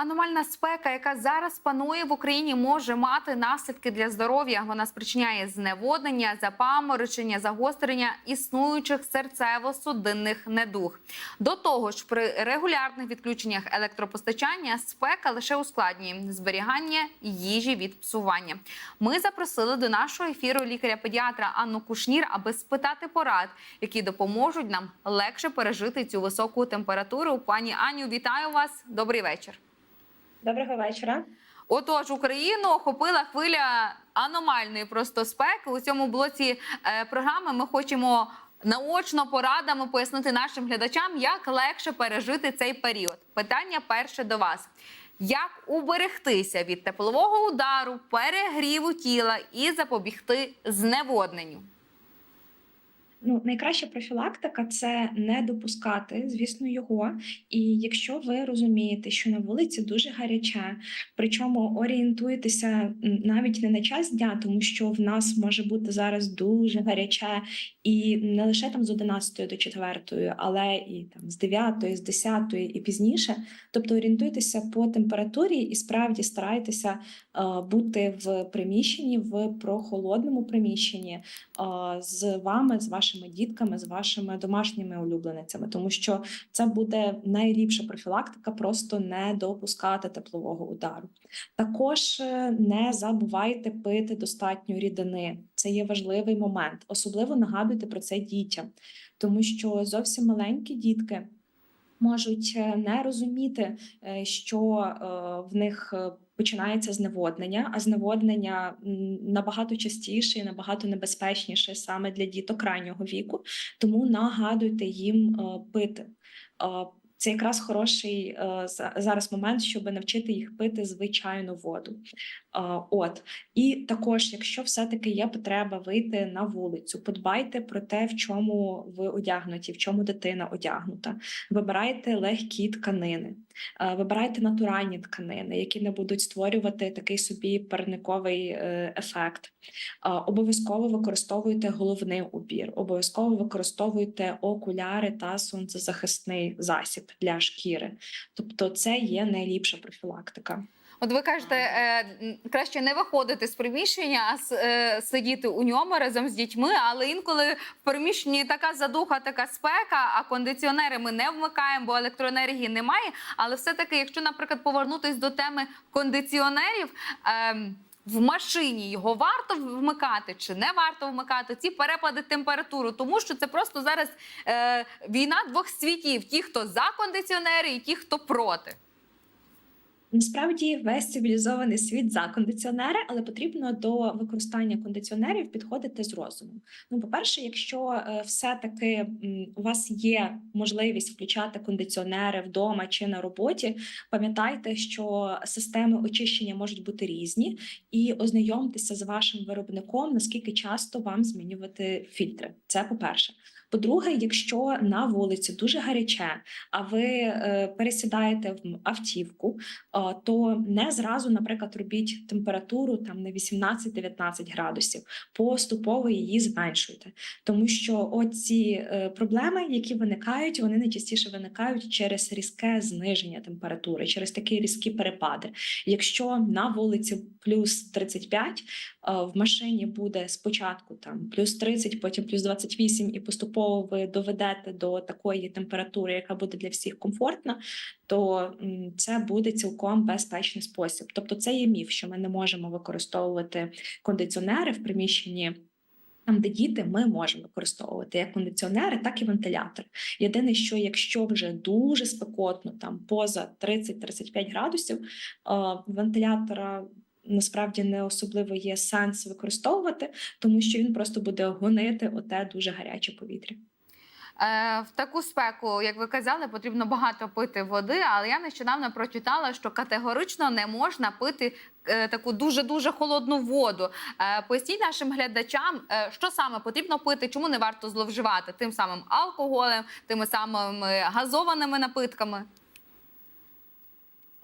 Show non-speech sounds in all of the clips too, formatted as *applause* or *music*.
Аномальна спека, яка зараз панує в Україні, може мати наслідки для здоров'я. Вона спричиняє зневоднення, запаморочення, загострення існуючих серцево-судинних недуг. До того ж, при регулярних відключеннях електропостачання спека лише ускладнює зберігання їжі від псування. Ми запросили до нашого ефіру лікаря-педіатра Анну Кушнір, аби спитати порад, які допоможуть нам легше пережити цю високу температуру. Пані Аню, вітаю вас. Добрий вечір. Доброго вечора. Отож, Україну охопила хвиля аномальної просто спеки. У цьому блоці е, програми ми хочемо наочно порадами пояснити нашим глядачам, як легше пережити цей період. Питання перше до вас. Як уберегтися від теплового удару, перегріву тіла і запобігти зневодненню? Ну, найкраща профілактика це не допускати, звісно, його. І якщо ви розумієте, що на вулиці дуже гаряче, причому орієнтуєтеся навіть не на час дня, тому що в нас може бути зараз дуже гаряче, і не лише там з 11 до 4, але і там з 9, з 10 і пізніше. Тобто орієнтуйтеся по температурі і справді старайтеся е, бути в приміщенні, в прохолодному приміщенні е, з вами, з вашими дітками, з вашими домашніми улюбленицями, тому що це буде найліпша профілактика, просто не допускати теплового удару. Також е, не забувайте пити достатньо рідини. Це є важливий момент. Особливо нагадуйте про це дітям, тому що зовсім маленькі дітки можуть е, не розуміти, е, що е, в них починається зневоднення, а зневоднення набагато частіше і набагато небезпечніше саме для діток раннього віку. Тому нагадуйте їм пити. Це якраз хороший е, зараз момент, щоб навчити їх пити звичайну воду. Е, От і також, якщо все-таки є потреба вийти на вулицю, подбайте про те, в чому ви одягнуті, в чому дитина одягнута. Вибирайте легкі тканини, вибирайте натуральні тканини, які не будуть створювати такий собі парниковий е, ефект. Е, Обов'язково використовуйте головний убір, обов'язково використовуйте окуляри та сонцезахисний засіб для шкіри. Тобто, це є найліпша профілактика. От ви кажете, е, краще не виходити з приміщення, а е, сидіти у ньому разом з дітьми. Але інколи в приміщенні така задуха, така спека, а кондиціонери ми не вмикаємо, бо електроенергії немає. Але все-таки, якщо, наприклад, повернутись до теми кондиціонерів. ем, в машині його варто вмикати чи не варто вмикати ці перепади температури, тому що це просто зараз е, війна двох світів: ті, хто за кондиціонери, і ті, хто проти. Насправді весь цивілізований світ за кондиціонери, але потрібно до використання кондиціонерів підходити з розумом. Ну, по-перше, якщо е, все-таки у вас є можливість включати кондиціонери вдома чи на роботі, пам'ятайте, що системи очищення можуть бути різні, і ознайомтеся з вашим виробником, наскільки часто вам змінювати фільтри. Це по-перше. По-друге, якщо на вулиці дуже гаряче, а ви е, пересідаєте в автівку, а, то не зразу, наприклад, робіть температуру там на 18-19 градусів, поступово її зменшуйте, тому що оці е, проблеми, які виникають, вони найчастіше виникають через різке зниження температури, через такі різкі перепади. Якщо на вулиці плюс 35, а, в машині буде спочатку там плюс 30, потім плюс 28, і поступово ви доведете до такої температури, яка буде для всіх комфортна, то це буде цілком безпечний спосіб. Тобто, це є міф, що ми не можемо використовувати кондиціонери в приміщенні. Там, де діти, ми можемо використовувати як кондиціонери, так і вентилятори. Єдине, що якщо вже дуже спекотно, там поза 30-35 градусів, вентилятора насправді не особливо є сенс використовувати, тому що він просто буде гонити оте дуже гаряче повітря. Е, в таку спеку, як ви казали, потрібно багато пити води. Але я нещодавно прочитала, що категорично не можна пити е, таку дуже дуже холодну воду. Е, поясніть нашим глядачам, що саме потрібно пити, чому не варто зловживати тим самим алкоголем, тими самими газованими напитками.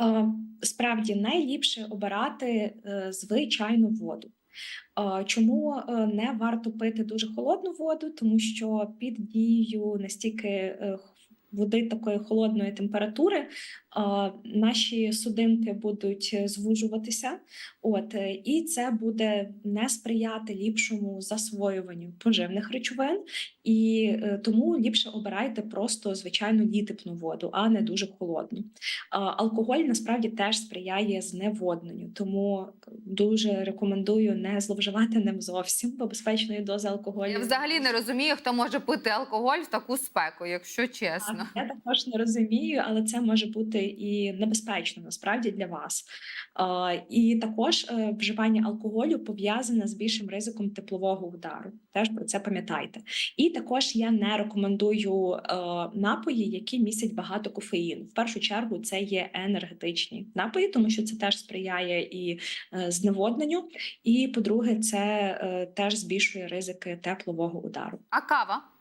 Е, Справді найліпше обирати е, звичайну воду. Е, Чому не варто пити дуже холодну воду? Тому що під дією настільки води такої холодної температури наші судинки будуть е, звужуватися, от е, і це буде не сприяти ліпшому засвоюванню поживних речовин, і е, тому ліпше обирайте просто звичайну літипну воду, а не дуже холодну. Алкоголь насправді теж сприяє зневодненню, тому дуже рекомендую не зловживати ним зовсім, бо безпечної дози алкоголю. Я взагалі не розумію, хто може пити алкоголь в таку спеку, якщо Так, чесно. я також не розумію, але це може бути і небезпечно насправді для вас. І також е, вживання алкоголю пов'язане з більшим ризиком теплового удару. Теж про це пам'ятайте. І також я не рекомендую е, напої, які містять багато кофеїну. В першу чергу це є енергетичні напої, тому що це теж сприяє і е, зневодненню. І по-друге, це теж збільшує ризики теплового удару. А кава?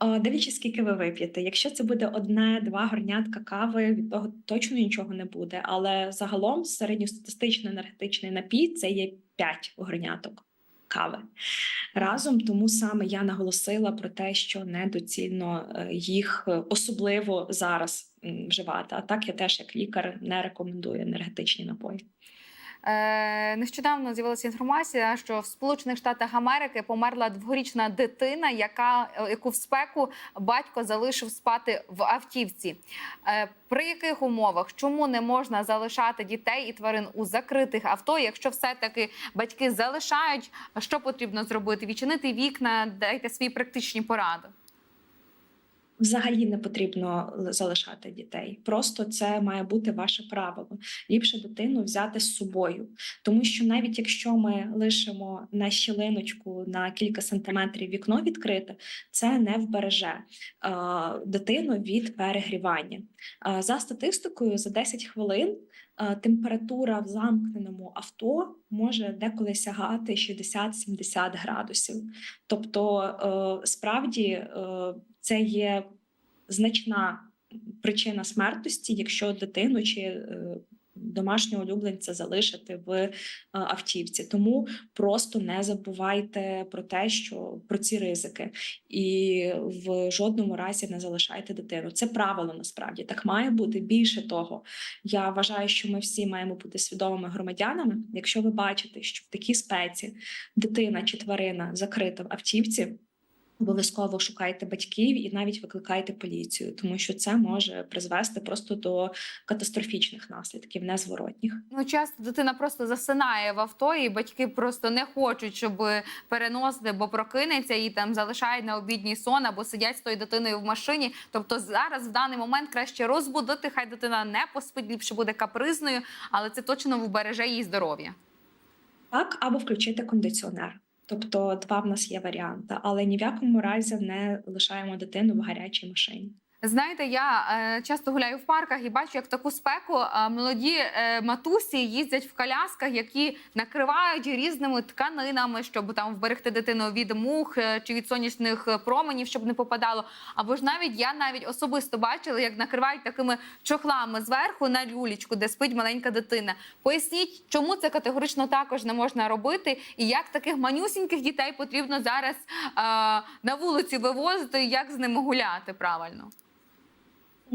Дивлячись, скільки ви вип'єте. Якщо це буде одне-два горнятка кави, від того точно нічого не буде. Але загалом середньостатистичний енергетичний напій це є 5 горняток кави разом. Тому саме я наголосила про те, що недоцільно е, їх е, особливо зараз вживати. А так я теж як лікар не рекомендую енергетичні напої. Е, нещодавно з'явилася інформація, що в Сполучених Штатах Америки померла дворічна дитина, яка е, яку в спеку батько залишив спати в автівці. Е, при яких умовах чому не можна залишати дітей і тварин у закритих авто? Якщо все-таки батьки залишають, що потрібно зробити? Відчинити вікна, дайте свої практичні поради. Взагалі не потрібно залишати дітей. Просто це має бути ваше правило. Ліпше дитину взяти з собою, тому що навіть якщо ми лишимо на щілиночку на кілька сантиметрів вікно відкрите, це не вбереже е, дитину від перегрівання. Е, за статистикою, за 10 хвилин температура в замкненому авто може деколи сягати 60-70 градусів. Тобто, е, справді е, це є значна причина смертності, якщо дитину чи е, домашнього улюбленця залишити в е, автівці. Тому просто не забувайте про те, що про ці ризики, і в жодному разі не залишайте дитину. Це правило насправді так має бути. Більше того, я вважаю, що ми всі маємо бути свідомими громадянами. Якщо ви бачите, що в такій спеці дитина чи тварина закрита в автівці. Обов'язково шукайте батьків і навіть викликайте поліцію, тому що це може призвести просто до катастрофічних наслідків, незворотніх. Ну, часто дитина просто засинає в авто, і батьки просто не хочуть, щоб переносити, бо прокинеться і там залишають на обідній сон або сидять з тою дитиною в машині. Тобто зараз в даний момент краще розбудити, хай дитина не поспить, ліпше буде капризною, але це точно вбереже її здоров'я. Так, або включити кондиціонер. Тобто, два в нас є варіанти, але ні в якому разі не лишаємо дитину в гарячій машині. Знаєте, я е, часто гуляю в парках і бачу, як в таку спеку е, молоді е, матусі їздять в колясках, які накривають різними тканинами, щоб там вберегти дитину від мух е, чи від сонячних променів, щоб не попадало. Або ж навіть я навіть особисто бачила, як накривають такими чохлами зверху на люлічку, де спить маленька дитина. Поясніть, чому це категорично також не можна робити, і як таких манюсіньких дітей потрібно зараз е, на вулиці вивозити, як з ними гуляти правильно.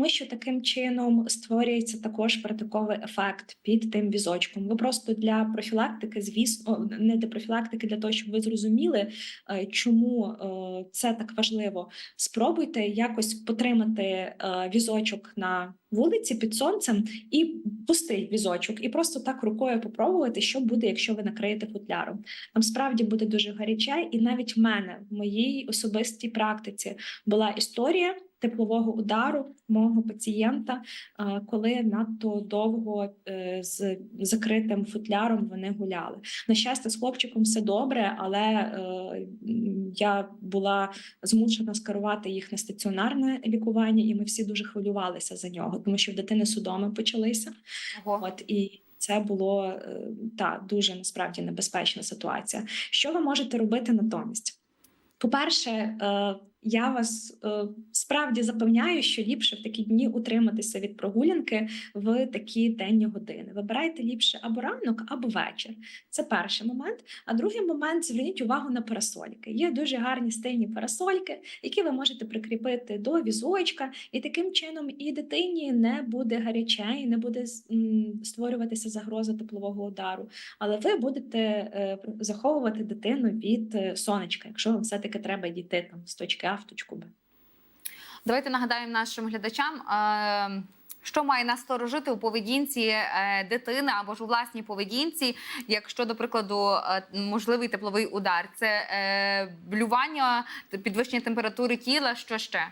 Тому що таким чином створюється також протиковий ефект під тим візочком. Ви просто для профілактики, звісно, не для профілактики, для того, щоб ви зрозуміли, е, чому е, це так важливо. Спробуйте якось потримати е, візочок на вулиці під сонцем і пустий візочок, і просто так рукою попробувати, що буде, якщо ви накриєте футляром. Там справді буде дуже гаряче, і навіть в мене в моїй особистій практиці була історія теплового удару мого пацієнта, е, коли надто довго е, з закритим футляром вони гуляли. На щастя, з хлопчиком все добре, але е, я була змушена скерувати їх на стаціонарне лікування, і ми всі дуже хвилювалися за нього, тому що в дитини судоми почалися. Ого. От і це було та дуже насправді небезпечна ситуація. Що ви можете робити натомість? По-перше, е, я вас е, справді запевняю, що ліпше в такі дні утриматися від прогулянки в такі денні години. Вибирайте ліпше або ранок, або вечір. Це перший момент. А другий момент зверніть увагу на парасольки. Є дуже гарні стильні парасольки, які ви можете прикріпити до візочка, і таким чином і дитині не буде гаряче, і не буде створюватися загроза теплового удару. Але ви будете е, заховувати дитину від е, сонечка, якщо вам все-таки треба дійти там з точки А в Давайте нагадаємо нашим глядачам. е, Що має насторожити у поведінці е, дитини або ж у власній поведінці, якщо, до прикладу, е, можливий тепловий удар? Це блювання, підвищення температури тіла, що ще?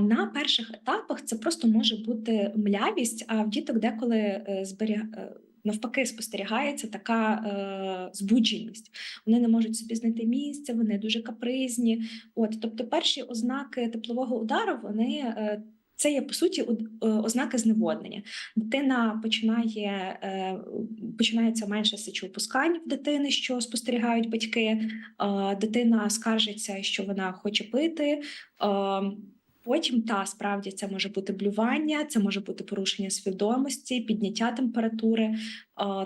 На перших етапах це просто може бути млявість, а в діток деколи зберіг... е, навпаки спостерігається така е, збудженість. Вони не можуть собі знайти місце, вони дуже капризні. От, тобто, перші ознаки теплового удару вони. Е, це є по суті е, ознаки зневоднення. Дитина починає е, починається менше сечовипускань в дитини, що спостерігають батьки. Е, Дитина скаржиться, що вона хоче пити. Потім та справді це може бути блювання, це може бути порушення свідомості, підняття температури.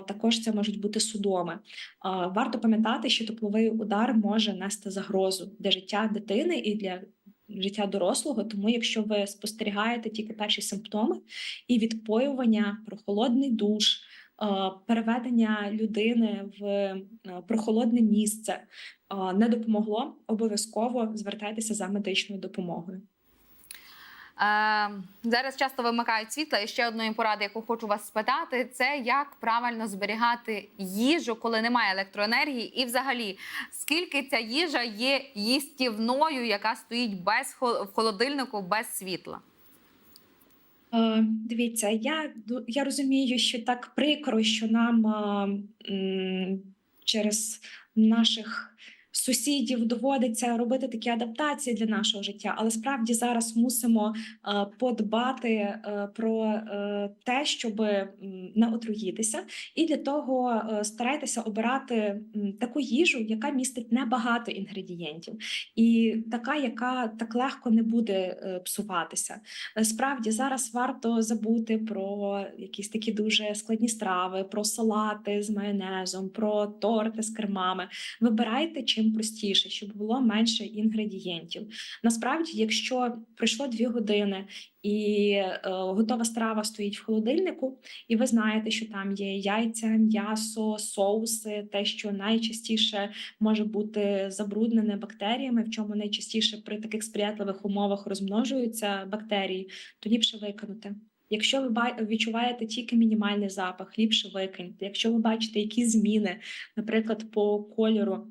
Також це можуть бути судоми. Варто пам'ятати, що тепловий удар може нести загрозу для життя дитини і для життя дорослого. Тому, якщо ви спостерігаєте тільки перші симптоми і відпоювання, прохолодний душ, переведення людини в е, прохолодне місце не допомогло, обов'язково звертайтеся за медичною допомогою. Е, зараз часто вимикають світло. І ще одної поради, яку хочу вас спитати, це як правильно зберігати їжу, коли немає електроенергії, і взагалі скільки ця їжа є їстівною, яка стоїть без в холодильнику без світла. Е, Дивіться, я, я розумію, що так прикро, що нам через наших сусідів доводиться робити такі адаптації для нашого життя, але справді зараз мусимо е, подбати е, про е, те, щоб не отруїтися, і для того старайтеся обирати таку їжу, яка містить небагато інгредієнтів, і така, яка так легко не буде псуватися. Справді зараз варто забути про якісь такі дуже складні страви, про салати з майонезом, про торти з кермами. Вибирайте чим простіше, щоб було менше інгредієнтів. Насправді, якщо пройшло дві години і е, готова страва стоїть в холодильнику, і ви знаєте, що там є яйця, м'ясо, соуси, те, що найчастіше може бути забруднене бактеріями, в чому найчастіше при таких сприятливих умовах розмножуються бактерії, то ліпше викинути. Якщо ви відчуваєте тільки мінімальний запах, ліпше викиньте. Якщо ви бачите якісь зміни, наприклад, по кольору.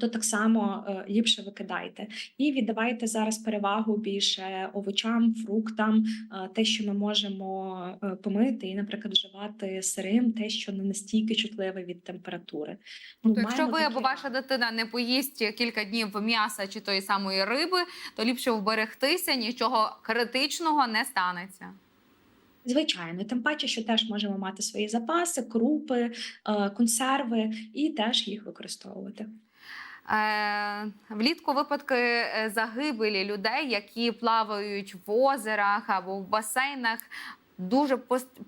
То так само е, ліпше викидайте і віддавайте зараз перевагу більше овочам, фруктам, е, те, що ми можемо е, помити, і, наприклад, вживати сирим, те, що не настільки чутливе від температури. Ну, То якщо ви такі або ваша дитина не поїсть кілька днів м'яса чи тої самої риби, то ліпше вберегтися, нічого критичного не станеться. Звичайно, тим паче, що теж можемо мати свої запаси, крупи, консерви і теж їх використовувати. Е, влітку випадки е, загибелі людей, які плавають в озерах або в басейнах. Дуже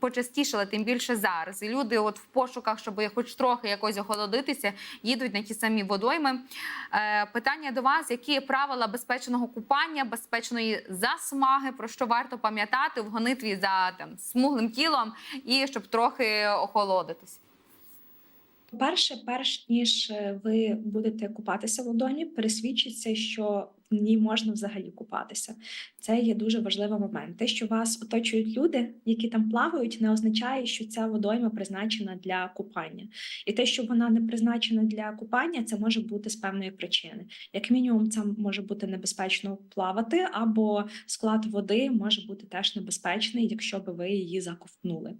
почастішали, тим більше зараз. І люди, от в пошуках, щоб хоч трохи якось охолодитися, їдуть на ті самі водойми. Е, питання до вас: які правила безпечного купання, безпечної засмаги, про що варто пам'ятати в гонитві за там смуглим тілом і щоб трохи охолодитись? По-перше, перш ніж е, ви будете купатися в ладоні, пересвідчіться, що в ній можна взагалі купатися. Це є дуже важливий момент. Те, що вас оточують люди, які там плавають, не означає, що ця водойма призначена для купання. І те, що вона не призначена для купання, це може бути з певної причини. Як мінімум, це може бути небезпечно плавати, або склад води може бути теж небезпечний, якщо би ви її заковтнули.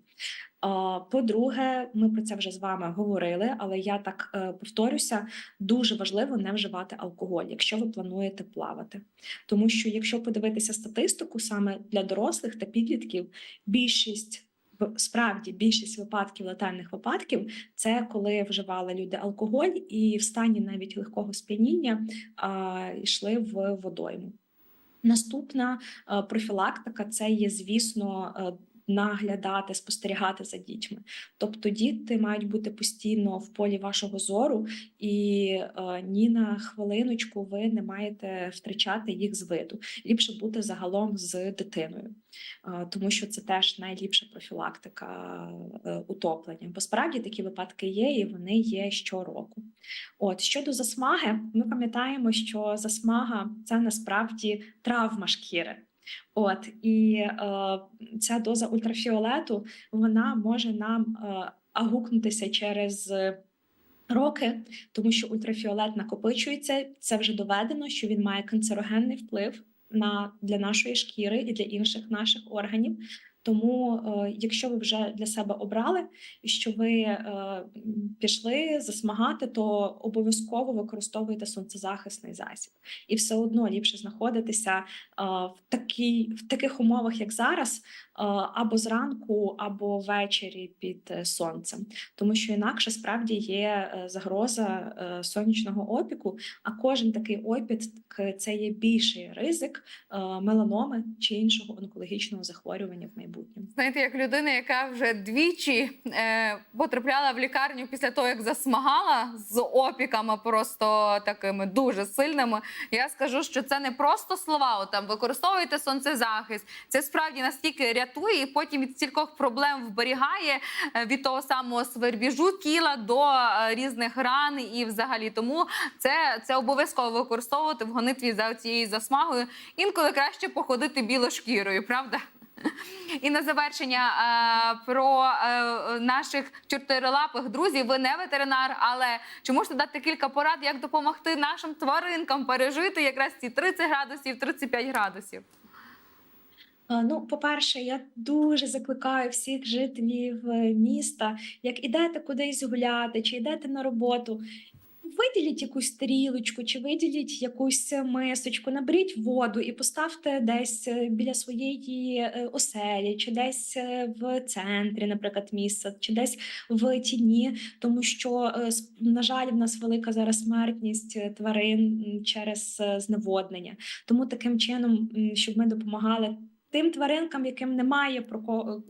По-друге, ми про це вже з вами говорили, але я так е, повторюся: дуже важливо не вживати алкоголь, якщо ви плануєте плавати. Тому що якщо подивитися статистику саме для дорослих та підлітків, більшість справді більшість випадків летальних випадків це коли вживали люди алкоголь і в стані навіть легкого сп'яніння йшли в водойму. Наступна е, профілактика це є, звісно, е, наглядати, спостерігати за дітьми. Тобто діти мають бути постійно в полі вашого зору, і е, ні на хвилиночку ви не маєте втрачати їх з виду. Ліпше бути загалом з дитиною, е, тому що це теж найліпша профілактика е, утоплення. Бо справді такі випадки є, і вони є щороку. От щодо засмаги, ми пам'ятаємо, що засмага це насправді травма шкіри. От і е, ця доза ультрафіолету вона може нам е, агукнутися через роки, тому що ультрафіолет накопичується. Це вже доведено, що він має канцерогенний вплив на для нашої шкіри і для інших наших органів. Тому, е, якщо ви вже для себе обрали, що ви е, пішли засмагати, то обов'язково використовуйте сонцезахисний засіб, і все одно ліпше знаходитися е, в такій в таких умовах, як зараз, або зранку, або ввечері під сонцем, тому що інакше справді є загроза сонячного опіку. А кожен такий опік це є більший ризик меланоми чи іншого онкологічного захворювання в майбутньому. Знаєте, як людина, яка вже двічі е, потрапляла в лікарню після того, як засмагала з опіками, просто такими дуже сильними. Я скажу, що це не просто слова. От, там використовуйте сонцезахист. Це справді настільки рятує, і потім від стількох проблем вберігає е, від того самого свербіжу тіла до е, різних ран. І взагалі тому це, це обов'язково використовувати в гонитві за цією засмагою. Інколи краще походити білошкірою, правда? *laughs* І на завершення е, про е, наших чотирилапих друзів. Ви не ветеринар, але чи можете дати кілька порад, як допомогти нашим тваринкам пережити якраз ці 30 градусів, 35 градусів? Е, Ну, по-перше, я дуже закликаю всіх жителів міста, як ідете кудись гуляти, чи йдете на роботу. Виділіть якусь тарілочку, чи виділіть якусь е, мисочку, наберіть воду і поставте десь е, біля своєї е, оселі, чи десь в центрі, наприклад, міста, чи десь в тіні, тому що, на жаль, в нас велика зараз смертність тварин через зневоднення. Тому таким чином, щоб ми допомагали тим тваринкам, яким немає про.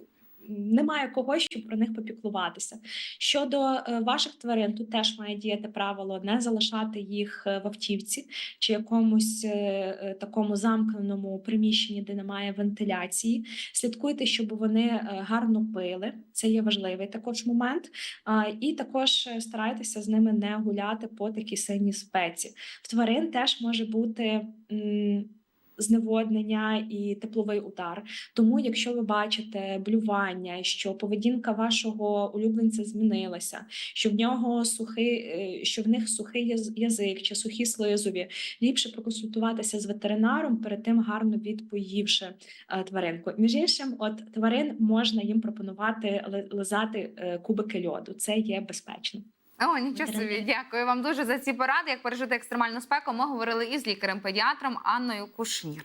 Немає кого, щоб про них попіклуватися. Щодо е, ваших тварин, тут теж має діяти правило не залишати їх е, в автівці чи якомусь е, такому замкненому приміщенні, де немає вентиляції. Слідкуйте, щоб вони гарно пили. Це є важливий також момент. І також старайтеся з ними не гуляти по такій сильній спеці. В тварин теж може бути. Зневоднення і тепловий удар. Тому, якщо ви бачите блювання, що поведінка вашого улюбленця змінилася, що в нього сухий, е, що в них сухий язик чи сухі слизові, ліпше проконсультуватися з ветеринаром перед тим гарно відпоївши е, тваринку. Між іншим, от тварин можна їм пропонувати ли- лизати е, кубики льоду. Це є безпечно. О, нічого собі, дякую вам дуже за ці поради. Як пережити екстремальну спеку, ми говорили із лікарем-педіатром Анною Кушнір.